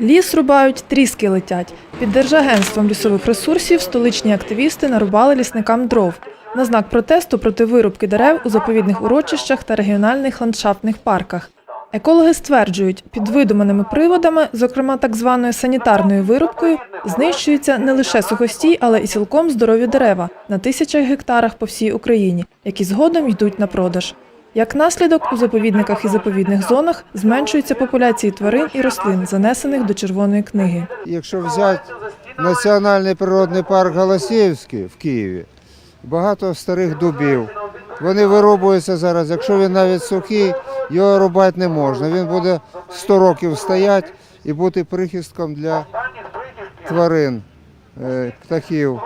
Ліс рубають, тріски летять. Під Держагентством лісових ресурсів столичні активісти нарубали лісникам дров. На знак протесту проти вирубки дерев у заповідних урочищах та регіональних ландшафтних парках. Екологи стверджують, під видуманими приводами, зокрема так званою санітарною вирубкою, знищуються не лише сухостій, але і цілком здорові дерева на тисячах гектарах по всій Україні, які згодом йдуть на продаж. Як наслідок, у заповідниках і заповідних зонах зменшуються популяції тварин і рослин, занесених до Червоної книги. Якщо взяти Національний природний парк Голосіївський в Києві, багато старих дубів. Вони вирубуються зараз. Якщо він навіть сухий, його рубати не можна. Він буде 100 років стояти і бути прихистком для тварин, е, птахів.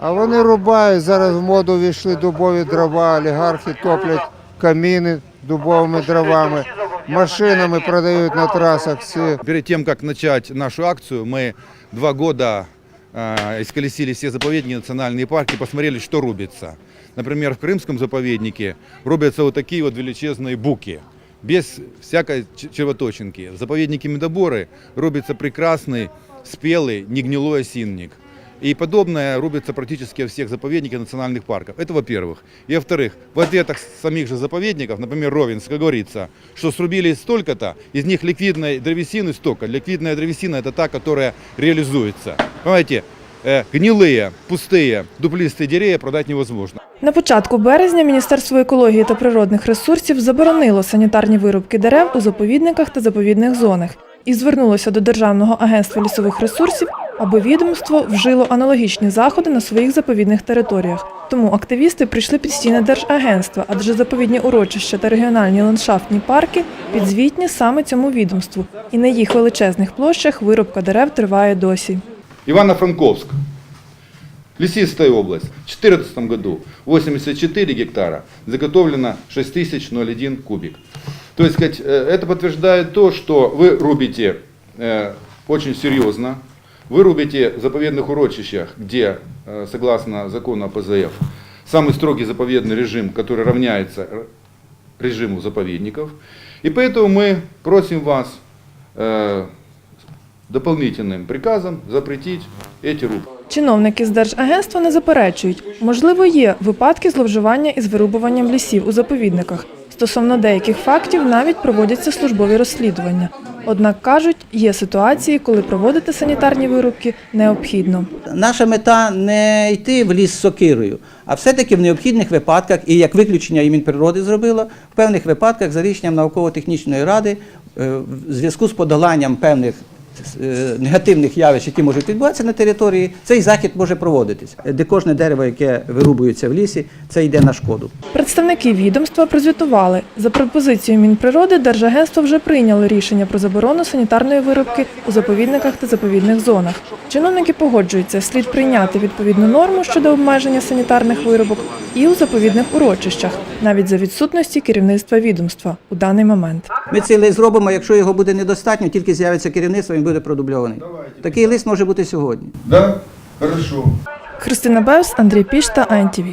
А вони рубають, зараз в моду війшли дубові дрова, олігархи топлять каміни дубовими дровами, машинами продають на трасах ці Перед тем, как начать нашу акцию, мы два года э, исколесили все заповедники, национальные парки, посмотрели, что рубится. Например, в Крымском заповеднике рубятся вот такие вот величезные буки, без всякой ч- червоточинки. В заповеднике Медоборы рубится прекрасный, спелый, негнилой осинник. И подобное рубится практически во всех заповедниках национальных парков. Это во-первых. И во-вторых, в ответах самих же заповедников, например, Ровенск, как говорится, что срубили столько-то, из них ликвидной древесины столько. Ликвидная древесина это та, которая реализуется. Понимаете, э, гнилые, пустые, дуплистые деревья продать невозможно. На початку березня Міністерство екології та природних ресурсів заборонило санітарні вирубки дерев у заповідниках та заповідних зонах і звернулося до Державного агентства лісових ресурсів, аби відомство вжило аналогічні заходи на своїх заповідних територіях. Тому активісти прийшли під стіни Держагентства, адже заповідні урочища та регіональні ландшафтні парки підзвітні саме цьому відомству, і на їх величезних площах вирубка дерев триває досі. Ивано-Франковск. Лесистая область. В 2014 году 84 гектара, заготовлено 6001 кубик. То есть, сказать, э, это подтверждает то, что вы рубите э, очень серьезно, вы рубите в заповедных урочищах, где, э, согласно закону о ПЗФ, самый строгий заповедный режим, который равняется р- режиму заповедников. И поэтому мы просим вас э, дополнительным приказом запретить эти рубки. Чиновники з Держагентства не заперечують, можливо, є випадки зловживання із вирубуванням лісів у заповідниках. Стосовно деяких фактів навіть проводяться службові розслідування. Однак кажуть, є ситуації, коли проводити санітарні вирубки необхідно. Наша мета не йти в ліс з сокирою, а все-таки в необхідних випадках, і як виключення і Мінприроди зробило, в певних випадках за рішенням науково-технічної ради е, в зв'язку з подоланням певних негативних явищ, які можуть відбуватися на території, цей захід може проводитись. Де кожне дерево, яке вирубується в лісі, це йде на шкоду. Представники відомства прозвітували. За пропозицією Мінприроди Держагентство вже прийняло рішення про заборону санітарної вирубки у заповідниках та заповідних зонах. Чиновники погоджуються, слід прийняти відповідну норму щодо обмеження санітарних вирубок і у заповідних урочищах, навіть за відсутності керівництва відомства у даний момент. Ми лист зробимо, якщо його буде недостатньо, тільки з'явиться керівництво, він буде продубльований. Такий лист може бути сьогодні. Да? Хорошо. Христина Бевс, Андрій Піш та АНТВ.